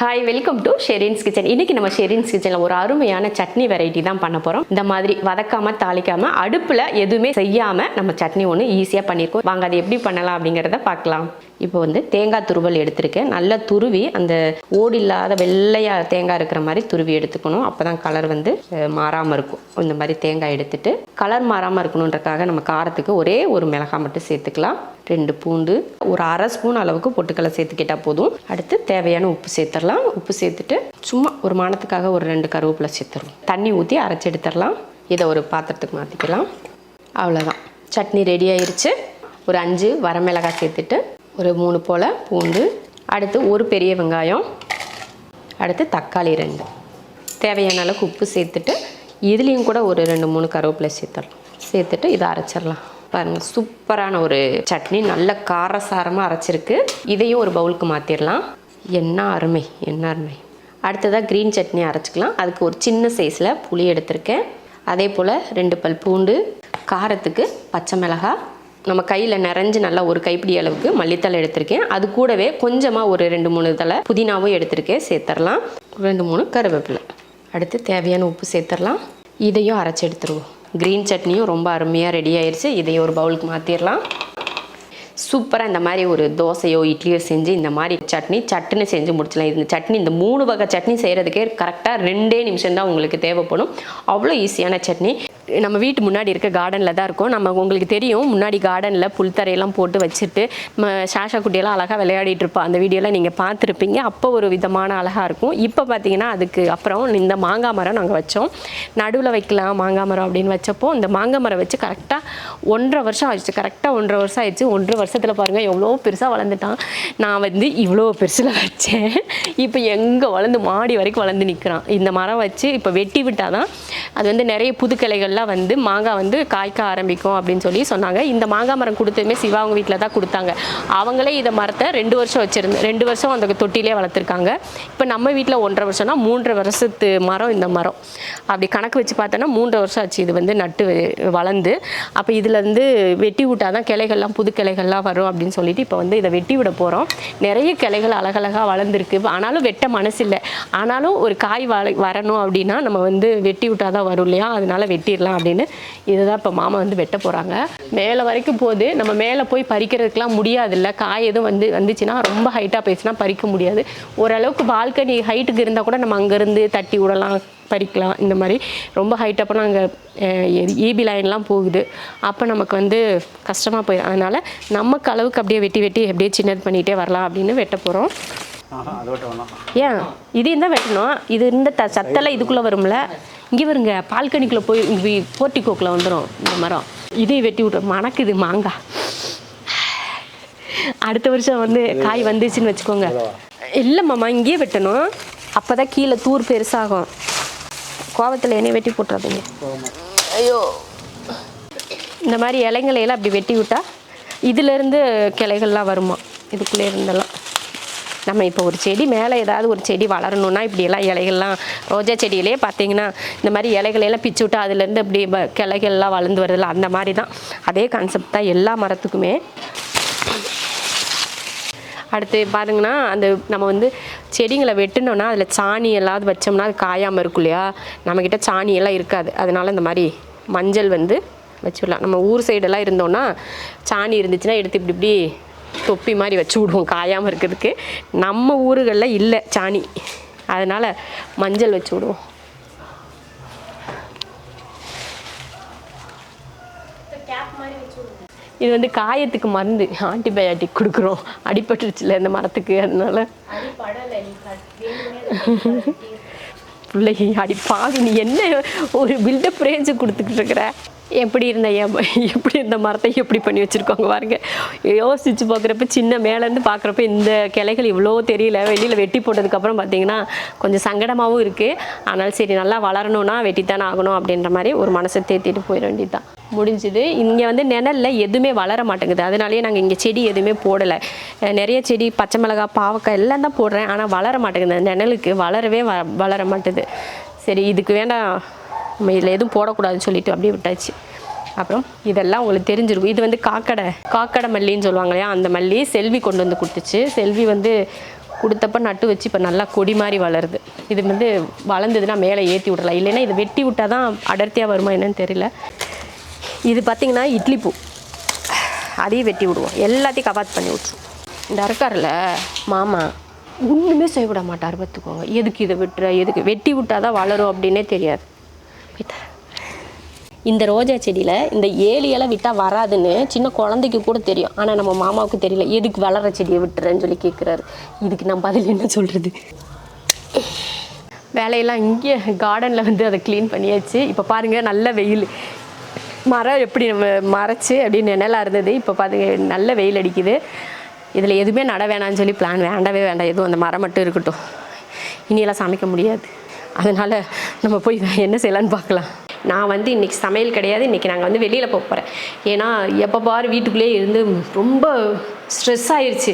Hi welcome to Shereen's kitchen இன்னைக்கு நம்ம ஷெரீன்ஸ் கிச்சனில் ஒரு அருமையான சட்னி வெரைட்டி தான் பண்ண போகிறோம் இந்த மாதிரி வதக்காமல் தாளிக்காமல் அடுப்பில் எதுவுமே செய்யாமல் நம்ம சட்னி ஒன்று ஈஸியாக பண்ணியிருக்கோம் வாங்க அதை எப்படி பண்ணலாம் அப்படிங்கிறத பார்க்கலாம். இப்போ வந்து தேங்காய் துருவல் எடுத்திருக்கேன். நல்லா துருவி அந்த ஓடு இல்லாத வெள்ளையாக தேங்காய் இருக்கிற மாதிரி துருவி எடுத்துக்கணும். அப்போ தான் கலர் வந்து மாறாமல் இருக்கும். இந்த மாதிரி தேங்காய் எடுத்துட்டு கலர் மாறாமல் இருக்கணுன்றக்காக நம்ம காரத்துக்கு ஒரே ஒரு மிளகாய் மட்டும் சேர்த்துக்கலாம். ரெண்டு பூண்டு ஒரு அரை ஸ்பூன் அளவுக்கு பொட்டுக்கடலை சேர்த்துக்கிட்டால் போதும். அடுத்து தேவையான உப்பு சேர்த்துடலாம். உப்பு சேர்த்துட்டு சும்மா ஒரு மானத்துக்காக ஒரு ரெண்டு கருவேப்பிலை சேர்த்துருவோம். தண்ணி ஊற்றி அரைச்சி எடுத்துடலாம். இதை ஒரு பாத்திரத்துக்கு மாற்றிக்கலாம் அவ்வளோதான் சட்னி ரெடி ஆயிடுச்சு ஒரு அஞ்சு வரமிளகாய் சேர்த்துட்டு ஒரு மூணு போல் பூண்டு அடுத்து ஒரு பெரிய வெங்காயம் அடுத்து தக்காளி ரெண்டு. தேவையான அளவுக்கு உப்பு சேர்த்துட்டு இதுலேயும் கூட ஒரு ரெண்டு மூணு கருவேப்பிலை சேர்த்துடலாம். சேர்த்துட்டு இதை அரைச்சிடலாம். பாருங்கள் சூப்பரான ஒரு சட்னி நல்ல காரசாரமாக அரைச்சிருக்கு. இதையும் ஒரு பவுலுக்கு மாற்றிடலாம் என்ன அருமை என்ன அருமை. அடுத்ததாக க்ரீன் சட்னி அரைச்சிக்கலாம். அதுக்கு ஒரு சின்ன சைஸில் புளி எடுத்திருக்கேன். அதே போல் ரெண்டு பல் பூண்டு காரத்துக்கு பச்சை மிளகாய் நம்ம கையில் நிறைஞ்சு நல்லா ஒரு கைப்பிடி அளவுக்கு மல்லித்தலை எடுத்திருக்கேன். அது கூடவே கொஞ்சமாக ஒரு ரெண்டு மூணு தலை புதினாவும் எடுத்திருக்கேன். சேர்த்துடலாம் ரெண்டு மூணு கருவேப்பிலை. அடுத்து தேவையான உப்பு சேர்த்துடலாம் இதையும் அரைச்சி எடுத்துருவோம். க்ரீன் சட்னியும் ரொம்ப அருமையாக ரெடி ஆயிடுச்சு இதையும் ஒரு பவுலுக்கு மாற்றிடலாம் சூப்பராக இந்த மாதிரி ஒரு தோசையோ இட்லியோ செஞ்சு இந்த மாதிரி சட்னி சட்டுன்னு செஞ்சு முடிச்சலாம் இந்த சட்னி இந்த மூணு வகை சட்னி செய்கிறதுக்கே கரெக்டாக ரெண்டே நிமிஷம் தான் உங்களுக்கு தேவைப்படும். அவ்வளோ ஈஸியான சட்னி. நம்ம வீட்டு முன்னாடி இருக்க கார்டனில் தான் இருக்கும். நம்ம உங்களுக்கு தெரியும் முன்னாடி கார்டனில் புல்தரையெல்லாம் போட்டு வச்சுட்டு நம்ம சாஷா குட்டியெல்லாம் அழகாக விளையாடிட்டு இருப்போம் அந்த வீடியோலாம் நீங்கள் பார்த்துருப்பீங்க. அப்போ ஒரு விதமான அழகாக இருக்கும். இப்போ பார்த்தீங்கன்னா அதுக்கு அப்புறம் இந்த மாங்காய் மரம் நாங்கள் வச்சோம். நடுவில் வைக்கலாம் மாங்காய் மரம் அப்படின்னு வச்சப்போ இந்த மாங்காய் மரம் வச்சு கரெக்டாக ஒன்றரை வருஷம் ஆயிடுச்சு. கரெக்டாக ஒன்றரை வருஷம் ஆயிடுச்சு. ஒன்றரை வருஷத்தில் பாருங்கள் எவ்வளோ பெருசாக வளர்ந்துட்டான். நான் வந்து இவ்வளோ பெருசில் வச்சேன். இப்போ எங்கே வளர்ந்து மாடி வரைக்கும் வளர்ந்து நிற்கிறான் இந்த மரம் வச்சு இப்போ வெட்டி விட்டால் தான் அது வந்து நிறைய புது கிளைகள்லாம் வந்து மாங்காய் வந்து காய்க்க ஆரம்பிக்கும் அப்படின்னு சொல்லி சொன்னாங்க. இந்த மாங்காய் மரம் கொடுத்ததுமே சிவா அவங்க வீட்டில் தான் கொடுத்தாங்க. அவங்களே இதை மரத்தை ரெண்டு வருஷம் வச்சுருந்து ரெண்டு வருஷம் அந்த தொட்டிலே வளர்த்துருக்காங்க. இப்போ நம்ம வீட்டில் ஒன்றரை வருஷம்னா மூன்றரை வருஷத்து மரம் இந்த மரம். அப்படி கணக்கு வச்சு பார்த்தோன்னா மூன்றரை வருஷம் ஆச்சு இது வந்து நட்டு வளர்ந்து. அப்போ இதுலேருந்து வெட்டி விட்டால் தான் கிளைகள்லாம் புது கிளைகள்லாம் வரும் அப்படின்னு சொல்லிட்டு இப்போ வந்து இதை வெட்டி விட போகிறோம் நிறைய கிளைகள் அழகழகாக வளர்ந்துருக்கு. ஆனாலும் வெட்ட மனசு இல்லை ஆனாலும் ஒரு காய் வள வரணும் அப்படின்னா நம்ம வந்து வெட்டி விட்டால் தான் வரும் இல்லையா? அதனால வெட்டிடலாம் அப்படின்னு இதுதான் இப்போ மாமா வந்து வெட்ட போகிறாங்க மேலே வரைக்கும் போது நம்ம மேலே போய் பறிக்கிறதுக்கெலாம் முடியாதுல்ல. காய் எதுவும் வந்து வந்துச்சுன்னா ரொம்ப ஹைட்டாக போயிடுச்சுன்னா பறிக்க முடியாது. ஓரளவுக்கு பால்கனி ஹைட்டுக்கு இருந்தால் கூட நம்ம அங்கேருந்து தட்டி விடலாம். பறிக்கலாம் இந்த மாதிரி. ரொம்ப ஹைட் அப்போ நாங்கள் ஈபி லைன்லாம் போகுது. அப்போ நமக்கு வந்து கஷ்டமாக போயிடும். அதனால் நமக்கு அளவுக்கு அப்படியே வெட்டி வெட்டி அப்படியே சின்னது பண்ணிகிட்டே வரலாம் அப்படின்னு வெட்ட போகிறோம் ஏன்? இது இருந்தால் வெட்டணும்? இது இருந்த த சத்தெல்லாம் இதுக்குள்ளே வரும்ல? இங்கே வருங்க பால்கனிக்குள்ளே போய் இங்கே போர்ட்டிக்கோக்கில் வந்துடும் இந்த மரம். இதையும் வெட்டி விட்றோம் மணக்குது மாங்காய் அடுத்த வருஷம் வந்து காய் வந்துச்சுன்னு வச்சுக்கோங்க. இல்லை மாமா இங்கேயே வெட்டணும். அப்போ தான் கீழே தூர் பெருசாகும். கோவத்தில் என்னைய வெட்டி போட்டுறாதீங்க. ஐயோ. இந்த மாதிரி இலைங்களை எல்லாம் அப்படி வெட்டி விட்டா இதுலேருந்து கிளைகள்லாம் வருமா? இதுக்குள்ளே இருந்தெல்லாம். நம்ம இப்போ ஒரு செடி மேலே ஏதாவது ஒரு செடி வளரணும்னா இப்படியெல்லாம் இலைகள்லாம் ரோஜா செடியிலே பார்த்தீங்கன்னா இந்த மாதிரி இலைகளையெல்லாம் பிச்சு விட்டா அதுலேருந்து அப்படி கிளைகள்லாம் வளர்ந்து வருதுல்ல அந்த மாதிரி தான். அதே கான்செப்ட் தான் எல்லா மரத்துக்குமே அடுத்து பாருங்கன்னா அந்த நம்ம வந்து செடிங்களை வெட்டினோன்னா அதில் சாணி எல்லாவது வச்சோம்னா அது காயாமல் இருக்கும் இல்லையா? நம்மக்கிட்ட சாணி எல்லாம் இருக்காது. அதனால இந்த மாதிரி மஞ்சள் வந்து வச்சுடலாம். நம்ம ஊர் சைடெல்லாம் இருந்தோன்னா சாணி இருந்துச்சுன்னா எடுத்து இப்படி இப்படி தொப்பி மாதிரி வச்சு விடுவோம் காயாமல் இருக்கிறதுக்கு. நம்ம ஊருகளில் இல்லை சாணி. அதனால் மஞ்சள் வச்சு விடுவோம். இது வந்து காயத்துக்கு மருந்து ஆன்டிபயாட்டிக் கொடுக்குறோம். அடிபட்டுருச்சுல இந்த மரத்துக்கு அதனால. பிள்ளைங்க அடி பாவி நீ என்ன ஒரு பில்டப் ரேஞ்சு கொடுத்துக்கிட்டு இருக்கிற? எப்படி இருந்த ஏன் எப்படி இருந்த மரத்தை எப்படி பண்ணி வச்சுருக்கோங்க பாருங்க. யோசிச்சு பார்க்குறப்ப சின்ன மேலேருந்து பார்க்குறப்ப இந்த கிளைகள் இவ்வளோ தெரியல. வெளியில் வெட்டி போட்டதுக்கப்புறம் பார்த்தீங்கன்னா கொஞ்சம் சங்கடமாகவும் இருக்குது ஆனால் சரி நல்லா வளரணும்னா வெட்டித்தானே ஆகணும் அப்படின்ற மாதிரி ஒரு மனசை தேத்திட்டு போயிட வேண்டியதுதான். முடிஞ்சுது. இங்கே வந்து நிழலில் எதுவுமே வளர மாட்டேங்குது. அதனாலேயே நாங்கள் இங்கே செடி எதுவுமே போடலை. நிறைய செடி பச்சை மிளகாய் பாவக்காய் எல்லாம் தான் போடுறேன். ஆனால் வளர மாட்டேங்குது. அந்த நிழலுக்கு வளரவே வ வளர மாட்டேது. சரி இதுக்கு வேண்டாம். நம்ம இதில் எதுவும் போடக்கூடாதுன்னு சொல்லிட்டு அப்படியே விட்டாச்சு. அப்புறம் இதெல்லாம் உங்களுக்கு தெரிஞ்சிருக்கும். இது வந்து காக்கடை காக்கடை மல்லின்னு சொல்லுவாங்க இல்லையா? அந்த மல்லி செல்வி கொண்டு வந்து கொடுத்துச்சு. செல்வி வந்து கொடுத்தப்ப நட்டு வச்சு இப்போ நல்லா கொடி மாதிரி வளருது. இது வந்து வளர்ந்ததுன்னா மேலே ஏற்றி விடலாம். இல்லைன்னா இது வெட்டி விட்டால் தான் அடர்த்தியாக வருமா என்னன்னு தெரியல. இது பார்த்திங்கன்னா இட்லி பூ. அதையும் வெட்டி விடுவோம். எல்லாத்தையும் கபாத் பண்ணி விட்ருவோம் இந்த இருக்கார்ல மாமா ஒன்றுமே செய்ய விட மாட்டார் பார்த்துக்கோங்க எதுக்கு இதை விட்டுற? எதுக்கு? வெட்டி விட்டால் தான் வளரும் அப்படின்னே தெரியாது. இந்த ரோஜா செடியில் இந்த ஏழு இலை விட்டால் வராதுன்னு சின்ன குழந்தைக்கு கூட தெரியும். ஆனால் நம்ம மாமாவுக்கு தெரியல. எதுக்கு வளர செடியை விட்டுறேன்னு சொல்லி கேட்குறாரு இதுக்கு நம்ம பதில் என்ன சொல்கிறது வேலையெல்லாம் இங்கே கார்டனில் வந்து அதை க்ளீன் பண்ணியாச்சு. இப்போ பாருங்கள் நல்ல வெயில். மரம் எப்படி நம்ம மறைச்சு அப்படி நிழலாக இருந்தது. இப்போ பாருங்க நல்ல வெயில் அடிக்குது. இதில் எதுவுமே நட வேணாம்னு சொல்லி பிளான் வேண்டவே வேண்டாம். எதுவும் அந்த மரம் மட்டும் இருக்கட்டும். இனியெல்லாம் சமைக்க முடியாது. அதனால் நம்ம போய் என்ன செய்யலான்னு பார்க்கலாம். நான் வந்து இன்றைக்கி சமையல் கிடையாது இன்றைக்கி நாங்கள் வந்து வெளியில் போக போகிறேன் ஏன்னா எப்போ பாரு வீட்டுக்குள்ளேயே இருந்து ரொம்ப ஸ்ட்ரெஸ் ஆயிடுச்சு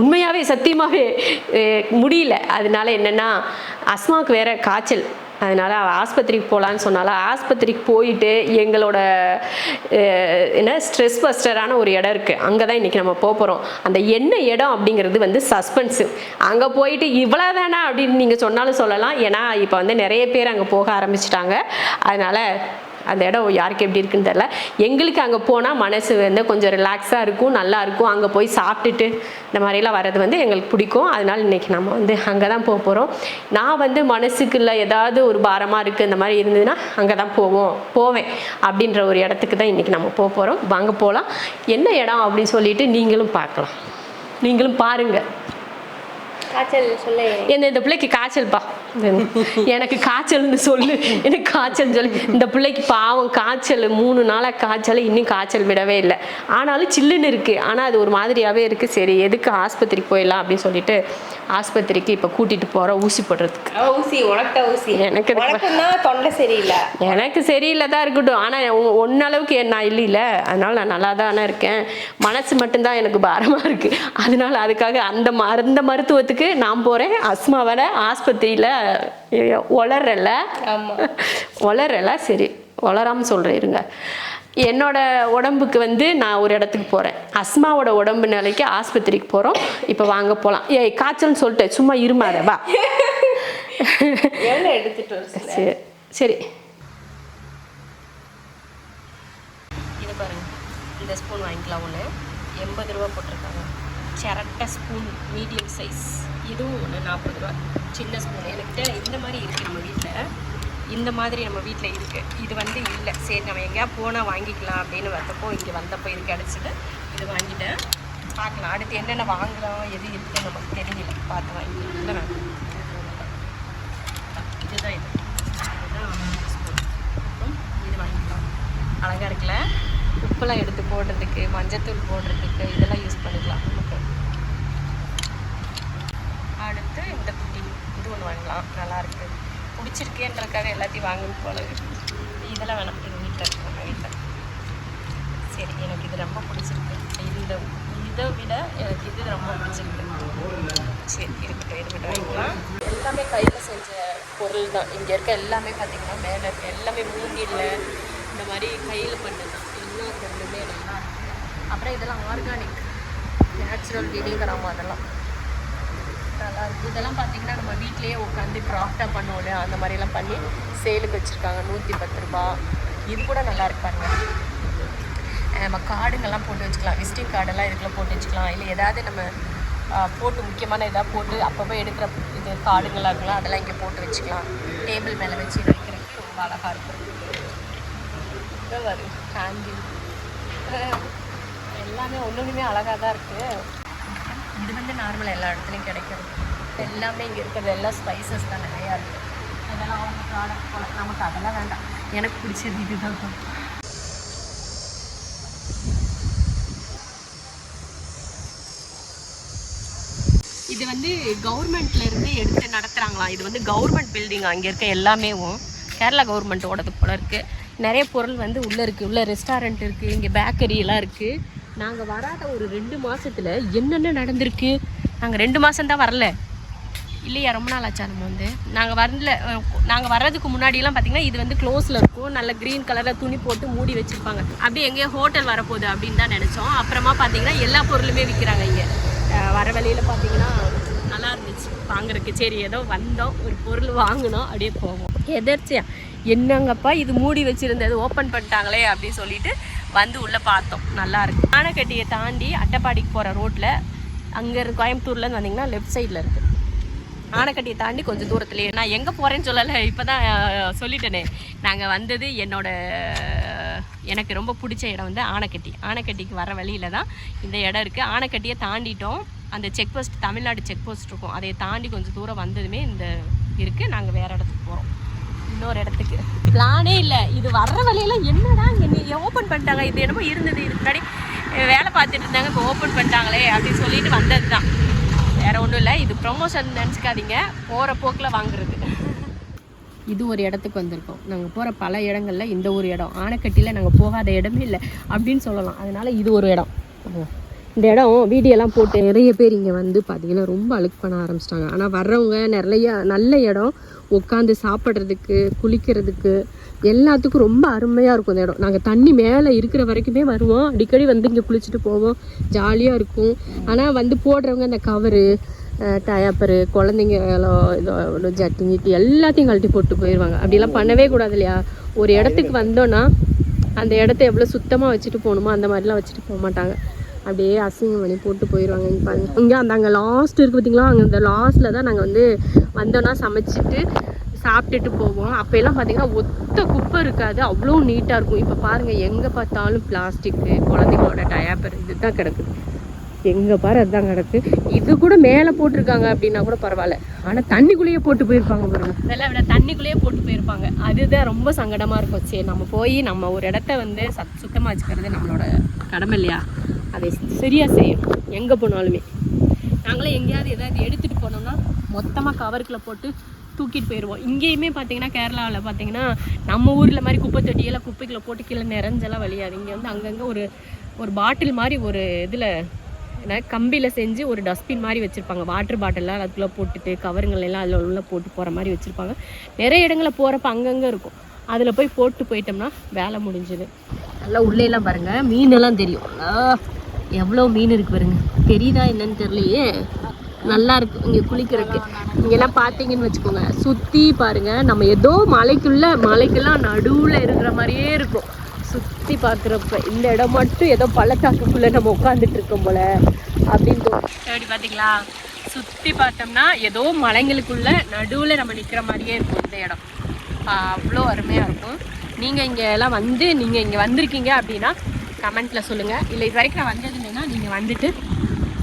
உண்மையாகவே சத்தியமாகவே முடியல. அதனால என்னென்னா அஸ்மாவுக்கு வேறு காய்ச்சல். அதனால் அவள் ஆஸ்பத்திரிக்கு போகலான்னு சொன்னால ஆஸ்பத்திரிக்கு போயிட்டு எங்களோட என்ன ஸ்ட்ரெஸ் பஸ்டரான ஒரு இடம் இருக்குது அங்கே தான் இன்றைக்கி நம்ம போக போகிறோம் அந்த என்ன இடம் அப்படிங்கிறது வந்து சஸ்பென்ஸு அங்கே போயிட்டு இவ்வளோ தானே அப்படின்னு நீங்கள் சொன்னாலும் சொல்லலாம். ஏன்னா இப்போ வந்து நிறைய பேர் அங்கே போக ஆரம்பிச்சிட்டாங்க. அதனால் அந்த இடம் யாருக்கு எப்படி இருக்குன்னு தெரில எங்களுக்கு அங்கே போனால் மனசு வந்து கொஞ்சம் ரிலாக்ஸாக இருக்கும் நல்லா இருக்கும். அங்கே போய் சாப்பிட்டுட்டு இந்த மாதிரிலாம் வர்றது வந்து எங்களுக்கு பிடிக்கும். அதனால் இன்றைக்கி நம்ம வந்து அங்கே தான் போக போகிறோம் நான் வந்து மனசுக்குள்ள ஏதாவது ஒரு பாரமாக இருக்குது இந்த மாதிரி இருந்ததுன்னா அங்கே தான் போவோம் போவேன் அப்படின்ற ஒரு இடத்துக்கு தான் இன்றைக்கி நம்ம போக போகிறோம் வாங்க போகலாம் என்ன இடம் அப்படின்னு சொல்லிட்டு நீங்களும் பார்க்கலாம். நீங்களும் பாருங்கள் காய்ச்சல் சொல்ல. என்ன இந்த பிள்ளைக்கு காய்ச்சல்ப்பா எனக்கு காய்ச்சல்னு சொல்லு. எனக்கு காய்ச்சல் சொல்லு. இந்த பிள்ளைக்கு பாவம் காய்ச்சல் மூணு நாளாக காய்ச்சல் இன்னும் காய்ச்சல் விடவே இல்லை. ஆனாலும் சில்லுன்னு இருக்குது ஆனால் அது ஒரு மாதிரியாகவே இருக்குது சரி எதுக்கு ஆஸ்பத்திரிக்கு போயிடலாம் அப்படின்னு சொல்லிட்டு ஆஸ்பத்திரிக்கு இப்போ கூட்டிகிட்டு போகிறோம் ஊசி போடுறதுக்கு. ஊசி உனக்கு ஊசி. எனக்கு தொண்டை சரியில்லை. எனக்கு சரியில்லை தான் இருக்கட்டும் ஆனால் ஒன்னளவுக்கு நான் இல்லைல்ல அதனால நான் நல்லா தானே இருக்கேன். மனசு மட்டும்தான் எனக்கு பாரமாக இருக்குது அதனால அதுக்காக அந்த அந்த மருத்துவத்துக்கு நான் போகிறேன் அஸ்மாவோட ஆஸ்பத்திரியில் ஒளரல. ஆமா. ஒளரல சரி. ஒளராமல் சொல்கிறேன் இருங்க. என்னோட உடம்புக்கு வந்து நான் ஒரு இடத்துக்கு போகிறேன் அஸ்மாவோட உடம்பு நிலைக்கு ஆஸ்பத்திரிக்கு போகிறோம் இப்போ வாங்க போகலாம் ஏய் காய்ச்சல்னு சொல்லிட்டு சும்மா இருமாத வா? சரி சரி. இது பாருங்க. இந்த ஸ்பூன் வாங்கிக்கலாம் ஒன்று எண்பது ரூபா போட்டிருக்காங்க. சிரட்டை ஸ்பூன் மீடியம் சைஸ். இதுவும் ஒன்று நாற்பது ரூபா. சின்ன ஸ்பூன் என்கிட்ட இந்த மாதிரி இருக்குது நம்ம வீட்டில் இந்த மாதிரி நம்ம வீட்டில் இருக்குது இது வந்து இல்லை. சரி நம்ம எங்கேயா போனால் வாங்கிக்கலாம் அப்படின்னு வந்தப்போ இங்கே வந்தப்போ இது கிடச்சிது. இது வாங்கிட்டேன். பார்க்கலாம். அடுத்து என்னென்ன வாங்கலாம் எது இருக்குது நமக்கு தெரியல. பார்த்து வாங்கிக்கலாம் இல்லை இதுதான் இது. இதுதான் இது வாங்கிக்கலாம். அழகாக இருக்குல்ல? உப்பெல்லாம் எடுத்து போடுறதுக்கு மஞ்சத்தூள் போடுறதுக்கு இதெல்லாம் யூஸ் பண்ணிக்கலாம் நமக்கு அடுத்து இந்த குட்டி இது ஒன்று வாங்கலாம். நல்லாயிருக்கு. பிடிச்சிருக்கேன்றதுக்காக எல்லாத்தையும் வாங்கணும் போல. இதெல்லாம் வேணாம். எங்கள் வீட்டில் இருக்கோம். வீட்டில் சரி எனக்கு இது ரொம்ப பிடிச்சிருக்கு. இந்த இதை விட எனக்கு இது ரொம்ப பிடிச்சிருக்கு. சரி இருக்கட்டும் இருக்கட்டும் வாங்கிக்கலாம். எல்லாமே கையில் செஞ்ச பொருள் தான். இங்கே இருக்க எல்லாமே பார்த்தீங்கன்னா மேலே இருக்க எல்லாமே மூங்கில் இந்த மாதிரி கையில் பண்ணது தான். எல்லா பொருளுமே நல்லா இருக்குது அப்புறம் இதெல்லாம் ஆர்கானிக் நேச்சுரல் வினிகராமா அதெல்லாம் நல்லா இருக்கு இதெல்லாம் பார்த்தீங்கன்னா நம்ம வீட்டிலேயே உட்காந்து கிராஃப்டாக பண்ணுவோம் அந்த மாதிரிலாம் பண்ணி சேலுக்கு வச்சுருக்காங்க. நூற்றி பத்து ரூபா. இது கூட நல்லா இருப்பாங்க நம்ம கார்டுங்கெல்லாம் போட்டு வச்சுக்கலாம். விசிட்டிங் கார்டெல்லாம் இதுக்குள்ள போட்டு வச்சுக்கலாம். இல்லை ஏதாவது நம்ம போட்டு முக்கியமான இதாக போட்டு அப்பப்போ எடுக்கிற இது கார்டுங்களாக இருக்கலாம். அதெல்லாம் இங்கே போட்டு வச்சுக்கலாம். டேபிள் மேலே வச்சு வைக்கிறதுக்கு ரொம்ப அழகாக இருக்கும். வரும் ஹேண்டில் எல்லாமே ஒன்றுமே அழகாக தான் இருக்குது இது வந்து நார்மலாக எல்லா இடத்துலையும் கிடைக்கிறது. எல்லாமே இங்கே இருக்கிறது எல்லாம் ஸ்பைசஸ் தான் நிறையா இருக்குது அதெல்லாம் அவங்க ப்ராடக்ட் போல நமக்கு அதெல்லாம் வேண்டாம். எனக்கு பிடிச்சது இதுதான். இது வந்து கவர்மெண்ட்ல இருந்து எடுத்து நடத்துகிறாங்களாம் இது வந்து கவர்மெண்ட் பில்டிங் அங்கே இருக்க எல்லாமேவும் கேரளா கவர்மெண்ட்டோடது போல இருக்குது நிறைய பொருள் வந்து உள்ளே இருக்குது உள்ள ரெஸ்டாரண்ட் இருக்குது இங்கே பேக்கரி இருக்குது நாங்கள் வராத ஒரு ரெண்டு மாதத்தில் என்னென்ன நடந்திருக்கு? நாங்கள் ரெண்டு மாதம்தான் வரல. இல்லையா ரொம்ப நாள் ஆச்சா நம்ம வந்து. நாங்கள் வரல நாங்கள் வர்றதுக்கு முன்னாடிலாம் பார்த்தீங்கன்னா இது வந்து க்ளோஸில் இருக்கும். நல்ல க்ரீன் கலரில் துணி போட்டு மூடி வச்சுருப்பாங்க. அப்படியே எங்கேயோ ஹோட்டல் வரப்போகுது அப்படின்னு தான் நினச்சோம். அப்புறமா பார்த்தீங்கன்னா எல்லா பொருளுமே விற்கிறாங்க இங்கே. வர வழியில் பார்த்தீங்கன்னா நல்லா நல்லா இருந்துச்சு. வாங்குறதுக்கு. சரி ஏதோ வந்தோம். ஒரு பொருள் வாங்கினோம். அப்படியே போவோம். எதர்ச்சியா? என்னங்கப்பா இது மூடி வச்சுருந்தது? ஓப்பன் பண்ணிட்டாங்களே அப்படின்னு சொல்லிட்டு வந்து உள்ளே பார்த்தோம். நல்லா இருக்கு. ஆனைக்கட்டியை தாண்டி அட்டப்பாடிக்கு போகிற ரோட்டில் அங்கே இருந்து கோயம்புத்தூர்லேருந்து வந்தீங்கன்னா லெஃப்ட் சைடில் இருக்குது ஆனைக்கட்டியை தாண்டி கொஞ்சம் தூரத்துலேயே நான் எங்கே போகிறேன்னு சொல்லலை இப்போ தான் சொல்லிட்டேனே. நாங்கள் வந்தது என்னோட எனக்கு ரொம்ப பிடிச்ச இடம் வந்து ஆனைக்கட்டி. ஆனைக்கட்டிக்கு வர வழியில தான் இந்த இடம் இருக்குது ஆனைக்கட்டியை தாண்டிட்டோம். அந்த check post Tamil Nadu check post இருக்கும். அதை தாண்டி கொஞ்சம் தூரம் வந்ததுமே இந்த இருக்குது நாங்கள் வேறு இடத்துக்கு போகிறோம் இன்னொரு இடத்துக்கு. பிளானே இல்லை. இது வர்ற வழியில என்னடா இங்கே ஓப்பன் பண்ணிட்டாங்க? இது என்னமோ இருந்தது. இதுக்கு முன்னாடி வேலை பார்த்துட்டு இருந்தாங்க. இப்போ ஓப்பன் பண்ணிட்டாங்களே அப்படின்னு சொல்லிட்டு வந்தது தான் வேற ஒன்றும் இல்லை. இது ப்ரொமோஷன் நினச்சிக்காதீங்க. போகிற போக்கில் வாங்குறது. இது ஒரு இடத்துக்கு வந்திருக்கோம். நாங்கள் போகிற பல இடங்கள்ல இந்த ஒரு இடம். ஆனைக்கட்டியில் நாங்கள் போகாத இடமே இல்லை. அப்படின்னு சொல்லலாம். அதனால இது ஒரு இடம். இந்த இடம் வீடியோலாம் போட்டு நிறைய பேர் இங்கே வந்து பார்த்தீங்கன்னா ரொம்ப அழுக் பண்ண ஆரம்பிச்சிட்டாங்க. ஆனால் வர்றவங்க நிறைய நல்ல இடம் உட்காந்து சாப்பிட்றதுக்கு குளிக்கிறதுக்கு எல்லாத்துக்கும் ரொம்ப அருமையாக இருக்கும் இந்த இடம். நாங்கள் தண்ணி மேலே இருக்கிற வரைக்குமே வருவோம். அடிக்கடி வந்து இங்கே குளிச்சுட்டு போவோம். ஜாலியாக இருக்கும். ஆனால் வந்து போடுறவங்க அந்த கவரு டயப்பரு குழந்தைங்க இதோ ஜட்டி கிட்டி எல்லாத்தையும் கழட்டி போட்டு போயிடுவாங்க அப்படிலாம் பண்ணவே கூடாது இல்லையா? ஒரு இடத்துக்கு வந்தோன்னா அந்த இடத்த எவ்வளோ சுத்தமாக வச்சுட்டு போகணுமோ அந்த மாதிரிலாம் வச்சுட்டு போக மாட்டாங்க. அப்படியே அசிங்கம் பண்ணி போட்டு போயிடுவாங்க இங்கே பாருங்க. இங்கே அந்த அங்கே லாஸ்ட் இருக்குது பார்த்தீங்களா அங்கே இந்த லாஸ்ட்டில் தான் நாங்கள் வந்து வந்தோன்னா சமைச்சிட்டு சாப்பிட்டுட்டு போவோம். அப்போ எல்லாம் பார்த்தீங்கன்னா ஒத்த குப்பை இருக்காது. அவ்வளோ நீட்டாக இருக்கும். இப்போ பாருங்கள் எங்கே பார்த்தாலும் பிளாஸ்டிக்கு குழந்தைங்களோட டயாப்பர் இதுதான் கிடக்குது எங்கே பாரு அதுதான் கிடக்கு. இது கூட மேலே போட்டிருக்காங்க அப்படின்னா கூட பரவாயில்ல. ஆனால் தண்ணிக்குள்ளேயே போட்டு போயிருப்பாங்க பாருங்க. இதெல்லாம் விட தண்ணிக்குள்ளேயே போட்டு போயிருப்பாங்க. அதுதான் ரொம்ப சங்கடமாக இருக்கும். சரி நம்ம போய் நம்ம ஒரு இடத்த வந்து சத் சுத்தமாக வச்சுக்கிறது நம்மளோட கடமை இல்லையா? அதை சரியாக செய்யும். எங்கே போனாலுமே. நாங்களே எங்கேயாவது எதாவது எடுத்துகிட்டு போனோம்னா மொத்தமாக கவருக்குள்ளே போட்டு தூக்கிட்டு போயிடுவோம் இங்கேயுமே பார்த்தீங்கன்னா கேரளாவில் பார்த்தீங்கன்னா நம்ம ஊரில் மாதிரி குப்பை தொட்டியெல்லாம் குப்பைகளை போட்டு கீழே நிறைஞ்செல்லாம் வழியாது. இங்கே வந்து அங்கங்கே ஒரு ஒரு பாட்டில் மாதிரி ஒரு இதில் என்ன கம்பியில் செஞ்சு ஒரு டஸ்ட்பின் மாதிரி வச்சுருப்பாங்க. வாட்டர் பாட்டிலாம் அதுக்குள்ளே போட்டுட்டு கவருங்கள் எல்லாம் அதில் உள்ள போட்டு போகிற மாதிரி வச்சுருப்பாங்க. நிறைய இடங்களில் போகிறப்ப அங்கங்கே இருக்கும். அதில் போய் போட்டு போயிட்டோம்னா வேலை முடிஞ்சுது. நல்லா உள்ளே எல்லாம் பாருங்கள் மீனெல்லாம் தெரியும். எவ்வளோ மீன் இருக்கு பாருங்க. தெரியுதா என்னன்னு தெரியலையே. நல்லா இருக்கு. இங்கே குளிக்கிறதுக்கு. இங்கெல்லாம் பார்த்தீங்கன்னு வச்சுக்கோங்க. சுற்றி பாருங்க. நம்ம ஏதோ மலைக்குள்ள மலைக்கெல்லாம் நடுவில் இருக்கிற மாதிரியே இருக்கும். சுற்றி பார்க்குறப்ப இந்த இடம் மட்டும் ஏதோ பள்ளத்தாக்குக்குள்ளே நம்ம உட்காந்துட்டு இருக்கோம் போல அப்படின்னு எப்படி பார்த்தீங்களா சுற்றி பார்த்தோம்னா ஏதோ மலைங்களுக்குள்ள நடுவில் நம்ம நிற்கிற மாதிரியே இருக்கும் இந்த இடம். அவ்வளோ அருமையாக இருக்கும். நீங்கள் இங்கே எல்லாம் வந்து நீங்கள் இங்கே வந்திருக்கீங்க அப்படின்னா கமெண்ட்டில் சொல்லுங்கள் இல்லை இது வரைக்கும் நான் வந்தது இல்லைன்னா நீங்கள் வந்துட்டு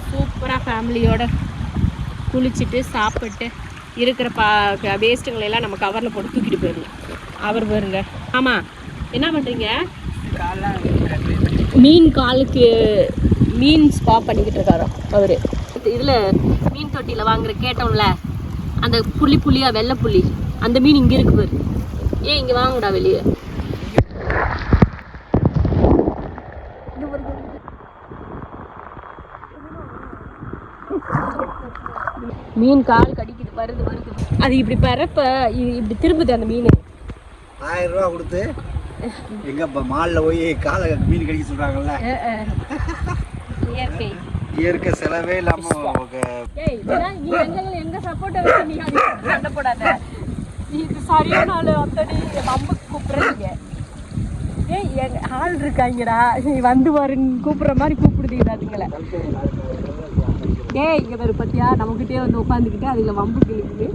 சூப்பராக ஃபேமிலியோடு குளிச்சுட்டு சாப்பிட்டு இருக்கிற பா வேஸ்ட்டுங்களை எல்லாம் நம்ம கவரில் போட்டு தூக்கிட்டு போயிடலாம். அவர் பாருங்க. ஆமாம் என்ன பண்ணுறீங்க மீன் காலுக்கு மீன் ஸ்பா பண்ணிக்கிட்டு இருக்காரோ அவர். இதில் மீன் தொட்டியில் வாங்குற கேட்டோம்ல அந்த புள்ளி புள்ளியாக வெள்ளை புள்ளி. அந்த மீன் இங்கே இருக்கு பாரு. ஏன் இங்கே வாங்கடா வெளியே? மீன் கால் கடிக்குது வருது வருது. அது இப்படி பரப்ப இ- இப்படி திரும்புது அந்த மீன். ஆயிரம் ரூபா கொடுத்து எங்க இப்போ மாலில் போய் காலை மீன் கடிக்க சொல்றாங்கல்ல? இயற்கை. இயற்கை செலவே இல்லாம எங்க எங்க சப்போர்ட்டை வச்சு நீ சண்டை போடாத. இது சரியான ஆளு அத்தடி நம்புக்கு கூப்பிடுறீங்க. ஏய் எங்க ஆள் இருக்காங்கடா. நீ வந்து வருன்னு கூப்பிடுற மாதிரி கூப்பிடுது அதுங்களை ஏய் இங்கே பாரு பத்தியா? நம்மகிட்டயே வந்து உட்காந்துக்கிட்டு அதில் வம்பு கிழிக்குது.